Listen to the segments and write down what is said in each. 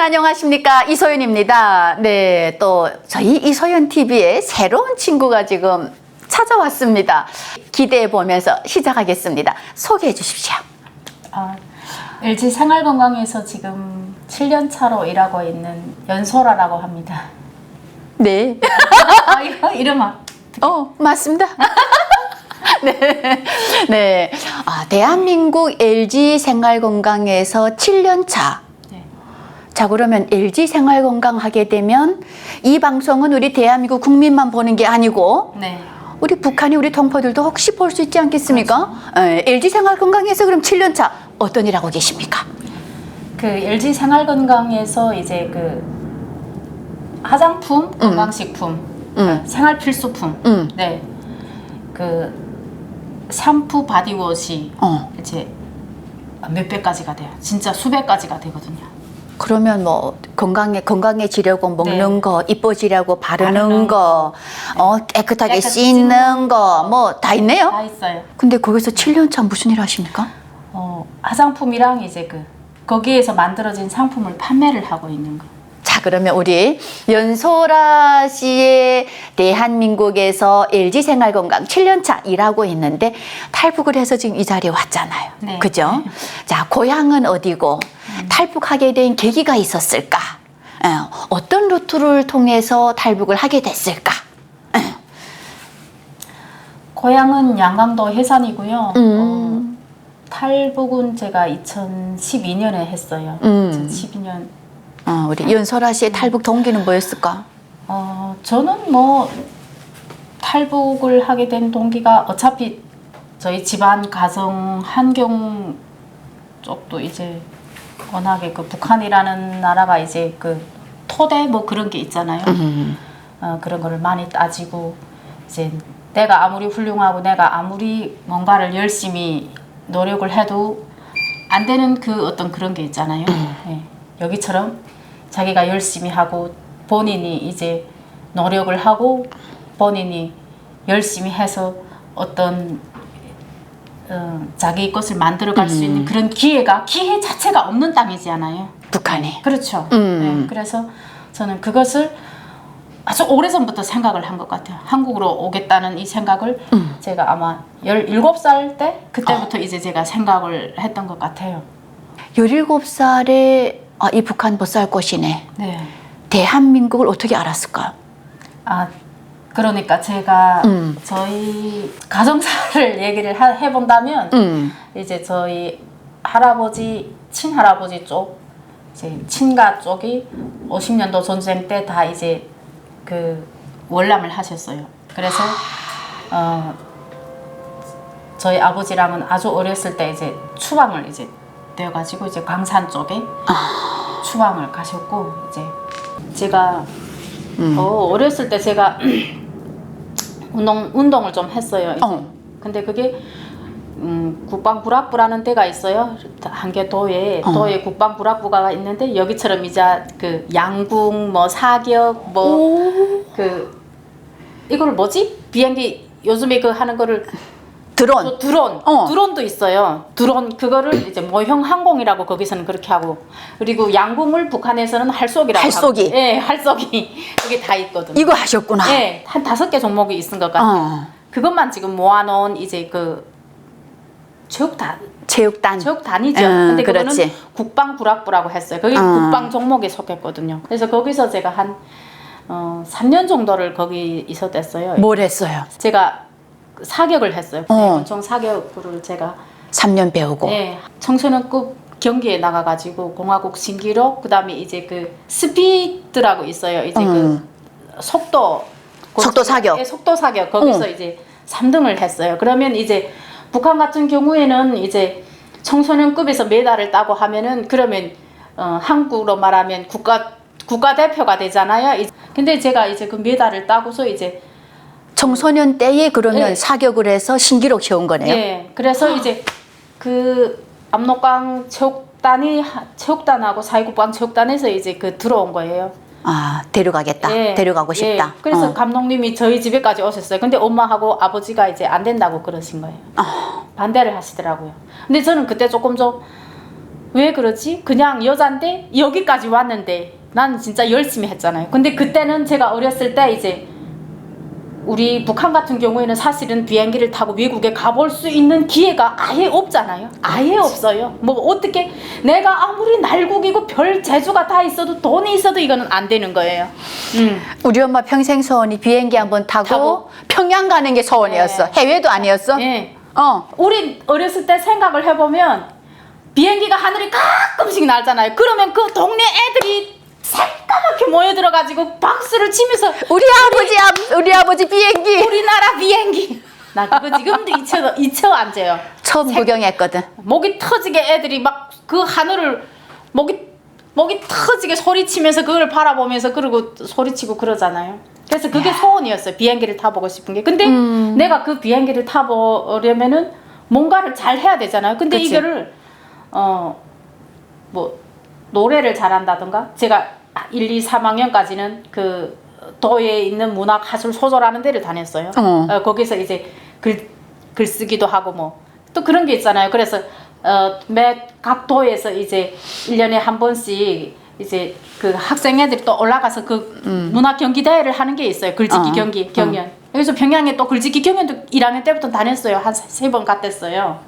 여러분 안녕하십니까 이소연입니다. 네, 또 저희 이소연 TV에 새로운 친구가 지금 찾아왔습니다. 기대해 보면서 시작하겠습니다. 소개해 주십시오. 아, LG 생활건강에서 지금 7년 차로 일하고 있는 연소라라고 합니다. 네, 아, 이거 이름 아, 어 맞습니다. 네, 네. 아, 대한민국 LG 생활건강에서 7년 차. 네. 자 그러면 LG 생활건강 하게 되면 이 방송은 우리 대한민국 국민만 보는 게 아니고 네. 우리 북한이 우리 동포들도 혹시 볼 수 있지 않겠습니까? 에, LG 생활건강에서 그럼 7년 차 어떤 일 하고 계십니까? 그 LG 생활건강에서 이제 그 화장품, 건강식품, 음. 생활 필수품, 음. 네. 그 샴푸, 바디워시 어. 이제 몇 배까지가 돼요. 진짜 수백 가지가 되거든요. 그러면 뭐 건강에 건강해지려고 먹는 네. 거, 이뻐지려고 바르는, 바르는 거, 어 깨끗하게 깨끗이 씻는 거, 뭐 다 있네요. 다 있어요. 근데 거기서 7년 차 무슨 일 하십니까? 어, 화장품이랑 이제 그 거기에서 만들어진 상품을 판매를 하고 있는 거. 자, 그러면 우리 연소라 씨의 대한민국에서 LG 생활건강 7년차 일하고 있는데 탈북을 해서 지금 이 자리에 왔잖아요. 네. 그죠? 자, 고향은 어디고 탈북하게 된 계기가 있었을까? 어, 어떤 루트를 통해서 탈북을 하게 됐을까? 고향은 양강도 해산이고요. 음. 어, 탈북은 제가 2012년에 했어요. 음. 2012년. 어, 우리 연소라 씨의 탈북 동기는 뭐였을까? 어, 저는 뭐 탈북을 하게 된 동기가 어차피 저희 집안 가정 환경 쪽도 이제 워낙에 그 북한이라는 나라가 이제 그 토대 뭐 그런 게 있잖아요. 음. 어, 그런 거를 많이 따지고 이제 내가 아무리 훌륭하고 내가 아무리 뭔가를 열심히 노력을 해도 안 되는 그 어떤 그런 게 있잖아요. 예. 여기처럼 자기가 열심히 하고 본인이 이제 노력을 하고 본인이 열심히 해서 어떤 어, 자기 것을 만들어 갈 수 있는 그런 기회가 기회 자체가 없는 땅이잖아요. 북한이. 그렇죠. 음. 네, 그래서 저는 그것을 아주 오래전부터 생각을 한 것 같아요. 한국으로 오겠다는 이 생각을 음. 제가 아마 17살 때 그때부터 아. 이제 제가 생각을 했던 것 같아요. 17살에 아, 이 북한 못살 곳이네. 네. 대한민국을 어떻게 알았을까? 아 그러니까 제가 음. 저희 가정사를 얘기를 하- 해본다면 음. 이제 저희 할아버지 친할아버지 쪽 이제 친가 쪽이 50년도 전쟁 때 다 이제 그 월남을 하셨어요. 그래서 어 저희 아버지랑은 아주 어렸을 때 이제 추방을 이제 되어가지고 이제 광산 쪽에 추방을 가셨고 이제 제가 음. 어, 어렸을 때 제가 운동 운동을 좀 했어요. 이제. 어. 근데 그게 음, 국방부락부라는 데가 있어요. 한계도에 어. 도에 국방부락부가 있는데 여기처럼 이제 그 양궁 뭐 사격 뭐 오. 그 이걸 뭐지 비행기 요즘에 그 하는 거를 드론. 또 드론 어. 드론도 있어요. 드론 그거를 이제 모형 항공이라고 거기서는 그렇게 하고 그리고 양궁을 북한에서는 활쏘기라고 활쏘기. 하고 예 활쏘기 그게 다 있거든요. 이거 하셨구나. 예, 한 다섯 개 종목이 있은 것 같아요. 어. 그것만 지금 모아놓은 이제 그 체육단 체육단. 체육단이죠. 음, 근데 그거는 그렇지. 국방부락부라고 했어요. 그게 어. 국방 종목에 속했거든요. 그래서 거기서 제가 한 어, 3년 정도를 거기 있었댔어요. 뭘 했어요? 제가 사격을 했어요. 어. 네, 권총 사격을 제가 3년 배우고. 네, 청소년급 경기에 나가가지고 공화국 신기록 그다음에 이제 그 스피드라고 있어요. 이제 음. 그 속도 속도 사격. 네, 속도 사격 거기서 어. 이제 3등을 했어요. 그러면 이제 북한 같은 경우에는 이제 청소년급에서 메달을 따고 하면은 그러면 어, 한국으로 말하면 국가 국가 대표가 되잖아요. 이- 근데 제가 이제 그 메달을 따고서 이제 청소년 때에 그러면 네. 사격을 해서 신기록 세운 거네요. 예, 그래서 이제 그 압록강 체육단이 하- 체육단하고 사회국방 체육단에서 이제 그 들어온 거예요. 아, 데려가겠다. 예, 데려가고 예. 싶다. 그래서 어. 감독님이 저희 집에까지 오셨어요. 근데 엄마하고 아버지가 이제 안 된다고 그러신 거예요. 아. 반대를 하시더라고요. 근데 저는 그때 조금 좀 왜 그러지? 그냥 여잔데 여기까지 왔는데 나는 진짜 열심히 했잖아요. 근데 그때는 제가 어렸을 때 이제 우리 북한 같은 경우에는 사실은 비행기를 타고 외국에 가볼 수 있는 기회가 아예 없잖아요. 아예 없어요. 뭐 어떻게 내가 아무리 날국이고 별 재주가 다 있어도 돈이 있어도 이거는 안 되는 거예요. 음. 우리 엄마 평생 소원이 비행기 한번 타고, 타고. 평양 가는 게 소원이었어. 네. 해외도 아니었어? 예. 어. 우리 어렸을 때 생각을 해보면 비행기가 하늘에 가끔씩 날잖아요. 그러면 그 동네 애들이 새까맣게 모여들어가지고 박수를 치면서 우리 아버지, 아, 우리 아버지 비행기. 우리나라 비행기. 나 그거 지금도 잊혀 잊혀 앉아요. 처음 구경했거든. 목이 터지게 애들이 막 그 하늘을 목이 목이 터지게 소리치면서 그걸 바라보면서 그러고 소리치고 그러잖아요. 그래서 그게 소원이었어요. 비행기를 타보고 싶은 게. 근데 음. 내가 그 비행기를 타보려면은 뭔가를 잘 해야 되잖아요. 근데 그치. 이거를 어 뭐 노래를 잘한다던가 제가 1, 2, 3학년까지는 그 도에 있는 문학 하술 소설하는 데를 다녔어요. 어. 어, 거기서 이제 글 글쓰기도 하고 뭐 또 그런 게 있잖아요. 그래서 어 매각 도에서 이제 1년에 한 번씩 이제 그 학생 애들이 또 올라가서 그 문학 경기 대회를 하는 게 있어요. 글짓기 어. 경기 경연. 그래서 평양에 또 글짓기 경연도 1학년 때부터 다녔어요. 한 세 번 갔댔어요.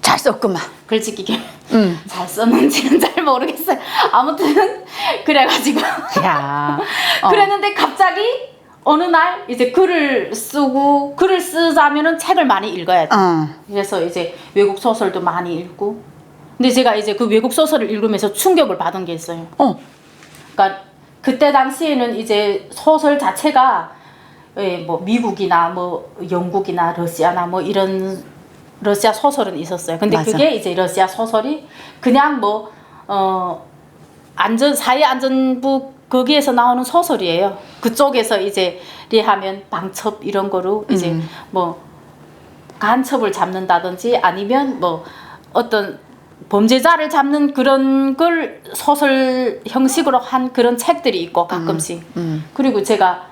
잘 썼구만. 글짓기 경연. 응. 잘 썼는지는 잘 모르겠어요. 아무튼 그래가지고 야. 어. 그랬는데 갑자기 어느 날 이제 글을 쓰고 글을 쓰자면은 책을 많이 읽어야 돼. 어. 그래서 이제 외국 소설도 많이 읽고. 근데 제가 이제 그 외국 소설을 읽으면서 충격을 받은 게 있어요. 어. 그러니까 그때 당시에는 이제 소설 자체가 예, 뭐 미국이나 뭐 영국이나 러시아나 뭐 이런 러시아 소설은 있었어요. 근데 맞아. 그게 이제 러시아 소설이 그냥 뭐 어 안전 사회 안전부 거기에서 나오는 소설이에요. 그쪽에서 이제 리하면 방첩 이런 거로 이제 음. 뭐 간첩을 잡는다든지 아니면 뭐 어떤 범죄자를 잡는 그런 걸 소설 형식으로 한 그런 책들이 있고 가끔씩 음. 그리고 제가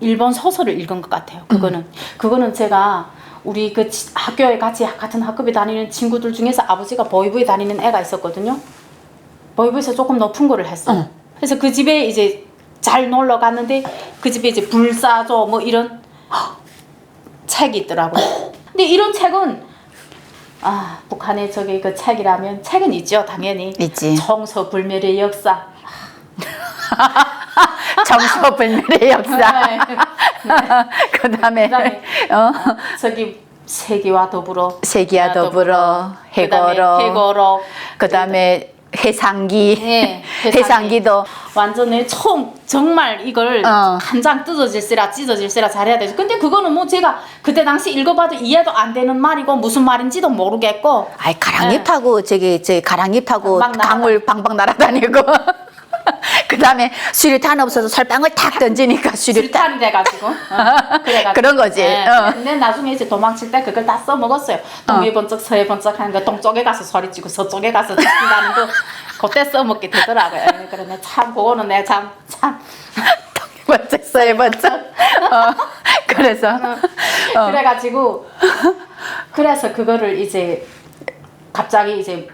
일본 소설을 읽은 것 같아요. 그거는 그거는 제가 우리 그 치- 학교에 같이 같은 학급에 다니는 친구들 중에서 아버지가 보이부에 다니는 애가 있었거든요. 보이부에서 조금 높은 거를 했어요. 어. 그래서 그 집에 이제 잘 놀러 갔는데 그 집에 이제 불사조 뭐 이런 책이 있더라고요. 근데 이런 책은 아 북한의 저기 그 책이라면 책은 있죠 당연히 있지. 청서 불멸의 역사 정서불멸의 역사. 네. 그다음에 그다음에 어. 저기 세기와 더불어 세기와 더불어 해거로. 해거로 그다음에 해상기. 예, 해상기도 완전히 총 정말 이걸 어. 한 장 뜯어질세라 찢어질세라 잘해야 되죠. 근데 그거는 뭐 제가 그때 당시 읽어봐도 이해도 안 되는 말이고 무슨 말인지도 모르겠고 아이 가랑잎 네. 저기 저기 가랑잎 타고 방방 강물 방방 날아다니고 그 다음에 수류탄 없어서 설방울 탁 던지니까 수류탄 술탄이 돼가지고 어, 그래가지고 그런 거지. 예. 어. 근데 나중에 이제 도망칠 때 그걸 다 써먹었어요. 동해 번쩍 서해 번쩍 하는 거 동쪽에 가서 소리 치고 서쪽에 가서 치는다는 거 그때 써먹게 되더라고요. 예, 그러네 참 그거는 내가 참 참 번쩍 써요 번쩍 어, 그래서 어. 그래가지고 그래서 그거를 이제 갑자기 이제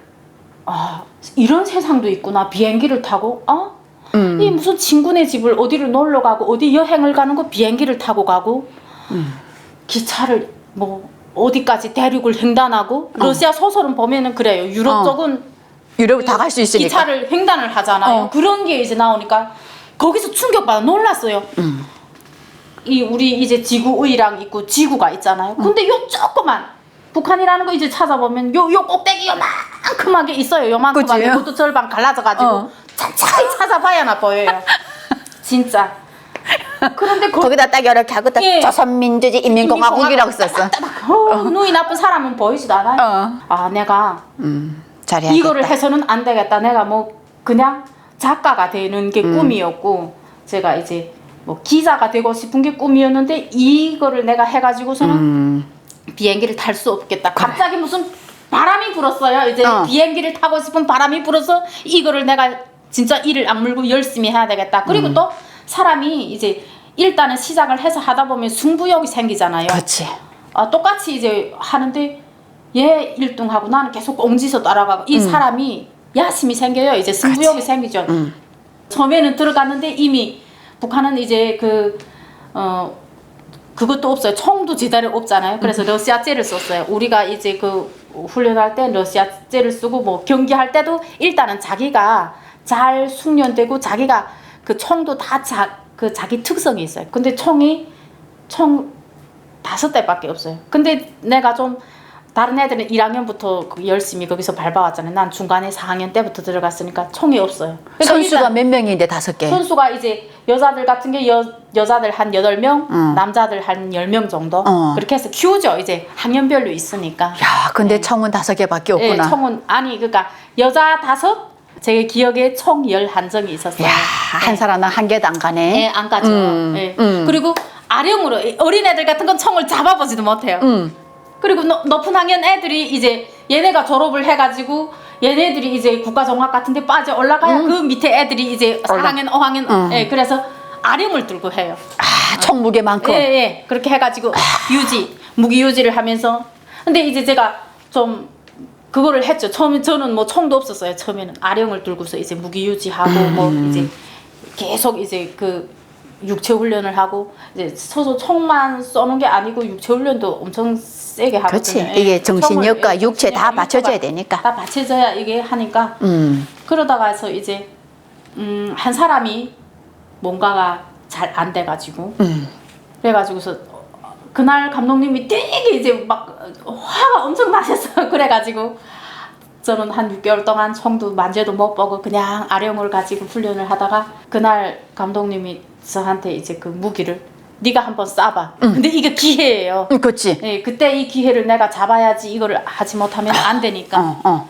아 이런 세상도 있구나 비행기를 타고 어? 음. 이 무슨 친구네 집을 어디를 놀러 가고 어디 여행을 가는 거 비행기를 타고 가고 음. 기차를 뭐 어디까지 대륙을 횡단하고 러시아 소설은 보면은 그래요 유럽 어. 쪽은 유럽 다 갈 수 있으니까 기차를 횡단을 하잖아요 어. 그런 게 이제 나오니까 거기서 충격받아 놀랐어요 음. 이 우리 이제 지구의랑 있고 지구가 있잖아요. 근데 요 조그만 북한이라는 거 이제 찾아보면 요 요 꼭대기 요 만큼하게 있어요. 요만큼하게 그치? 그것도 절반 갈라져 가지고 어. 차차히 찾아봐야나 보여요. 진짜. 그런데 거, 거기다 딱 이렇게 하고 딱 예. 조선민주주의 인민공화국이라고 썼어 어, 눈이 나쁜 사람은 보이지도 않아요. 어. 아 내가 음, 잘해야겠다 이거를 해서는 안 되겠다. 내가 뭐 그냥 작가가 되는 게 꿈이었고 제가 이제 뭐 기자가 되고 싶은 게 꿈이었는데 이거를 내가 해가지고서는 음, 비행기를 탈 수 없겠다. 갑자기 무슨 바람이 불었어요. 이제 어. 비행기를 타고 싶은 바람이 불어서 이거를 내가 진짜 이를 악물고 열심히 해야 되겠다. 그리고 음. 또 사람이 이제 일단은 시작을 해서 하다 보면 승부욕이 생기잖아요. 그렇지 아, 똑같이 이제 하는데 얘 1등하고 나는 계속 옹지서 따라가고 이 사람이 야심이 생겨요. 이제 승부욕이 생기죠. 음. 처음에는 들어갔는데 이미 북한은 이제 그 어. 그것도 없어요. 총도 제대로 없잖아요. 그래서 러시아제를 썼어요. 우리가 이제 그 훈련할 때 러시아제를 쓰고 뭐 경기할 때도 일단은 자기가 잘 숙련되고 자기가 그 총도 다 자 그 자기 특성이 있어요. 근데 총이 총 다섯 대밖에 없어요. 근데 내가 좀 다른 애들은 1학년부터 그 열심히 거기서 밟아왔잖아요. 난 중간에 4학년 때부터 들어갔으니까 총이 없어요. 그러니까 선수가 일단 몇 명인데 다섯 개. 선수가 이제 여자들 같은 게 여, 여자들 한 8명, 음. 남자들 한 10명 정도. 어. 그렇게 해서 키우죠. 이제 학년별로 있으니까. 야, 근데 총은 다섯 개밖에 예, 없구나. 총은 아니 그러니까 여자 다섯, 제 기억에 총 11정이 있었어요. 야, 한 사람은 한 개도 안 가네. 예, 안 가죠. 음, 예. 음. 그리고 아령으로 어린애들 같은 건 총을 잡아보지도 못해요. 음. 그리고 높- 높은 학년 애들이 이제 얘네가 졸업을 해가지고 얘네들이 이제 국가종합 같은데 빠져 올라가야 그 밑에 애들이 이제 음. 올라- 4학년, 5학년 음. 예, 그래서 아령을 들고 해요. 아, 총 무게만큼. 예, 예. 그렇게 해가지고 유지, 무기 유지를 하면서. 근데 이제 제가 좀 그거를 했죠. 처음에 저는 뭐 총도 없었어요. 처음에는 아령을 들고서 이제 무기 유지하고 뭐 이제 계속 이제 그 육체 훈련을 하고 이제 서서 총만 쏘는 게 아니고 육체 훈련도 엄청 세게 하거든요. 그렇지. 예. 이게 정신력과 예, 육체 다 받쳐줘야 되니까. 다 받쳐져야 이게 하니까 음. 그러다가서 이제 음, 한 사람이 뭔가가 잘 안 돼가지고 음. 그래가지고서 그날 감독님이 되게 이제 막 화가 엄청 나셨어요. 그래가지고 저는 한 6개월 동안 총도 만져도 못 보고 그냥 아령을 가지고 훈련을 하다가 그날 감독님이 저한테 이제 그 무기를 네가 한번 쏴봐. 근데 이게 기회예요. 음, 그렇지. 예, 그때 이 기회를 내가 잡아야지 이거를 하지 못하면 안 되니까. 어, 어.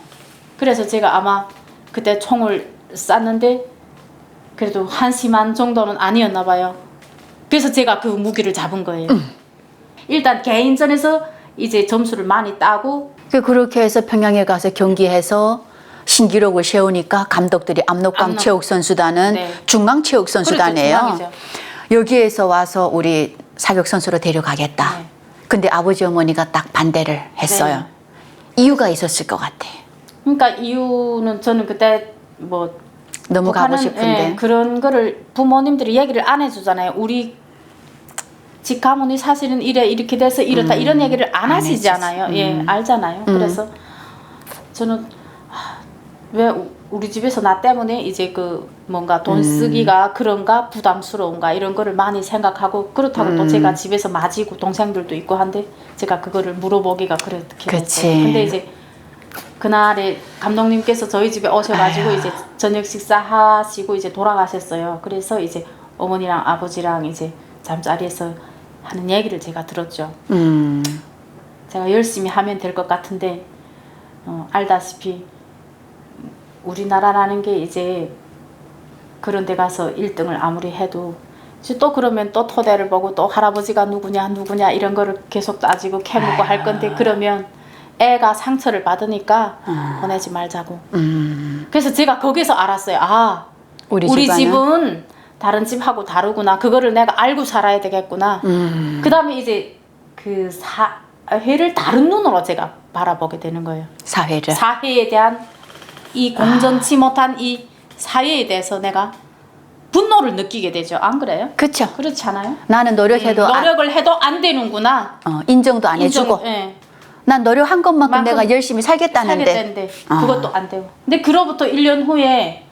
그래서 제가 아마 그때 총을 쐈는데 그래도 한심한 정도는 아니었나 봐요. 그래서 제가 그 무기를 잡은 거예요. 일단 개인전에서 이제 점수를 많이 따고 그 그렇게 해서 평양에 가서 경기해서 신기록을 세우니까 감독들이 압록강 압록. 체육선수단은 네. 중앙체육선수단이에요. 그렇죠. 여기에서 와서 우리 사격선수로 데려가겠다. 네. 근데 아버지 어머니가 딱 반대를 했어요. 이유가 있었을 것 같아. 그러니까 이유는 저는 그때 뭐 너무 가고 싶은데. 예, 그런 거를 부모님들이 얘기를 안 해주잖아요. 우리 집 가문이 사실은 이래 이렇게 돼서 이렇다 이런 얘기를 안, 음, 안 하시잖아요. 예, 음. 알잖아요. 그래서 저는 아, 왜 우- 우리 집에서 나 때문에 이제 그 뭔가 돈 음. 쓰기가 그런가 부담스러운가 이런 거를 많이 생각하고 그렇다고 음. 또 제가 집에서 맞이고 동생들도 있고 한데 제가 그거를 물어보기가 그렇게 그치. 됐어요. 근데 이제 그날에 감독님께서 저희 집에 오셔가지고 아유. 이제 저녁 식사 하시고 이제 돌아가셨어요. 그래서 이제 어머니랑 아버지랑 이제 잠자리에서 하는 얘기를 제가 들었죠. 음. 제가 열심히 하면 될 것 같은데 어, 알다시피 우리나라라는 게 이제 그런 데 가서 1등을 아무리 해도 이제 또 그러면 또 토대를 보고 또 할아버지가 누구냐 누구냐 이런 거를 계속 따지고 캐묻고 할 건데 그러면 애가 상처를 받으니까 보내지 말자고 음. 그래서 제가 거기서 알았어요 아 우리, 우리? 집은 다른 집하고 다르구나 그거를 내가 알고 살아야 되겠구나 음. 그 다음에 이제 그 사회를 다른 눈으로 제가 바라보게 되는 거예요. 사회를. 사회에 대한 이 공전치 못한 이 사회에 대해서 내가 분노를 느끼게 되죠. 안 그래요? 그렇죠. 그렇지 않아요? 나는 노력해도 음, 안- 노력을 해도 안 되는구나. 어, 인정도 안 인정- 해주고 예. 난 노력한 것만큼 만큼 내가 열심히 살겠다는데 살겠다는데 아. 그것도 안 되고. 근데 그로부터 1년 후에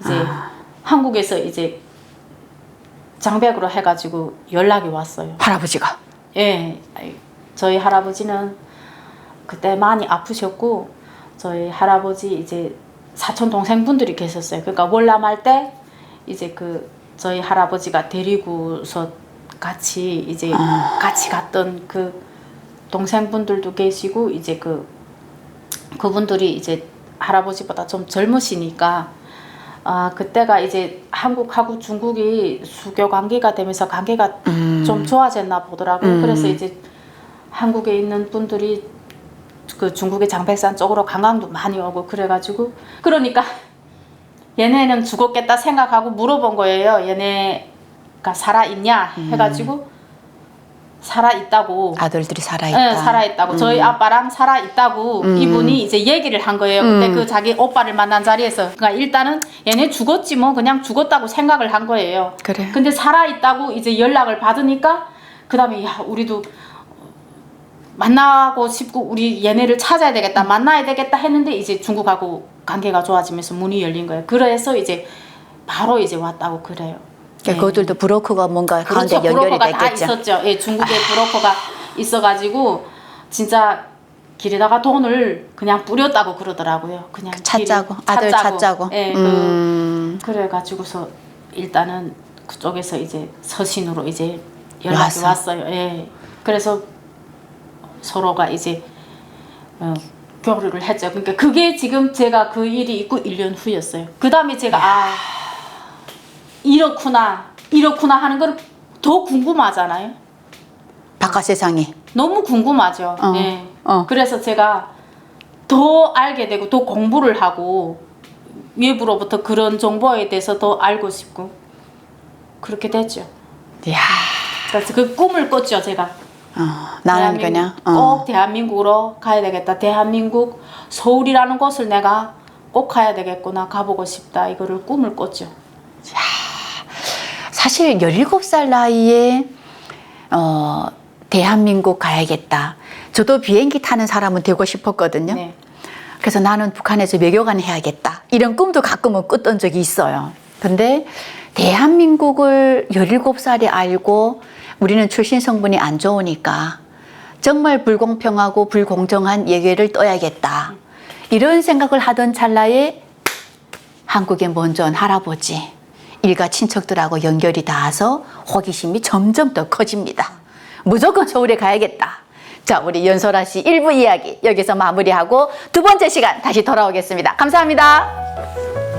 이제 아. 한국에서 이제 장백으로 해가지고 연락이 왔어요. 할아버지가 예, 저희 할아버지는 그때 많이 아프셨고 저희 할아버지 이제 사촌 동생분들이 계셨어요. 그러니까 월남할 때 이제 그 저희 할아버지가 데리고서 같이 이제 같이 갔던 그 동생분들도 계시고 이제 그 그분들이 이제 할아버지보다 좀 젊으시니까 아 그때가 이제 한국하고 중국이 수교 관계가 되면서 관계가 음. 좀 좋아졌나 보더라고요. 음. 그래서 이제 한국에 있는 분들이 그 중국의 장백산 쪽으로 관광도 많이 오고 그래가지고 그러니까 얘네는 죽었겠다 생각하고 물어본 거예요. 얘네가 살아 있냐 해가지고 살아 있다고. 아들들이 살아있다. 네, 살아있다고. 저희 아빠랑 살아있다고 이분이 이제 얘기를 한 거예요. 근데 그 자기 오빠를 만난 자리에서. 그러니까 일단은 얘네 죽었지 뭐 그냥 죽었다고 생각을 한 거예요. 그래. 근데 살아있다고 이제 연락을 받으니까 그 다음에 야, 우리도 만나고 싶고 우리 얘네를 찾아야 되겠다. 만나야 되겠다 했는데 이제 중국하고 관계가 좋아지면서 문이 열린 거예요. 그래서 이제 바로 이제 왔다고 그래요. 그러니까 그것들도 브로커가 뭔가 가운데 그렇죠. 연결이 브로커가 다 됐겠죠. 아. 있었죠. 예, 중국에 브로커가 있어가지고 진짜 길에다가 돈을 그냥 뿌렸다고 그러더라고요. 그냥 찾자고 아들 찾자고. 예, 그 음. 그 래가지고서 일단은 그쪽에서 이제 서신으로 이제 연락이 왔어. 왔어요. 예. 그래서 서로가 이제 어, 교류를 했죠. 그러니까 그게 지금 제가 그 일이 있고 1년 후였어요. 그 다음에 제가 아 이렇구나 이렇구나 하는 걸 더 궁금하잖아요. 바깥 세상이. 너무 궁금하죠. 어, 예. 어. 그래서 제가 더 알게 되고 더 공부를 하고 외부로부터 그런 정보에 대해서 더 알고 싶고 그렇게 됐죠. 이야, 그래서 그 꿈을 꿨죠, 제가. 어, 나는 대한민국, 그냥 꼭 어. 대한민국으로 가야 되겠다. 대한민국 서울이라는 곳을 내가 꼭 가야 되겠구나. 가보고 싶다. 이거를 꿈을 꿨죠. 사실 17살 나이에 어, 대한민국 가야겠다. 저도 비행기 타는 사람은 되고 싶었거든요. 네. 그래서 나는 북한에서 외교관 해야겠다. 이런 꿈도 가끔은 꿨던 적이 있어요. 근데 대한민국을 17살에 알고 우리는 출신 성분이 안 좋으니까 정말 불공평하고 불공정한 예계를 떠야겠다. 이런 생각을 하던 찰나에 한국에 먼저 온 할아버지, 일가 친척들하고 연결이 닿아서 호기심이 점점 더 커집니다. 무조건 서울에 가야겠다. 자, 우리 연설아 씨 1부 이야기 여기서 마무리하고 두 번째 시간 다시 돌아오겠습니다. 감사합니다.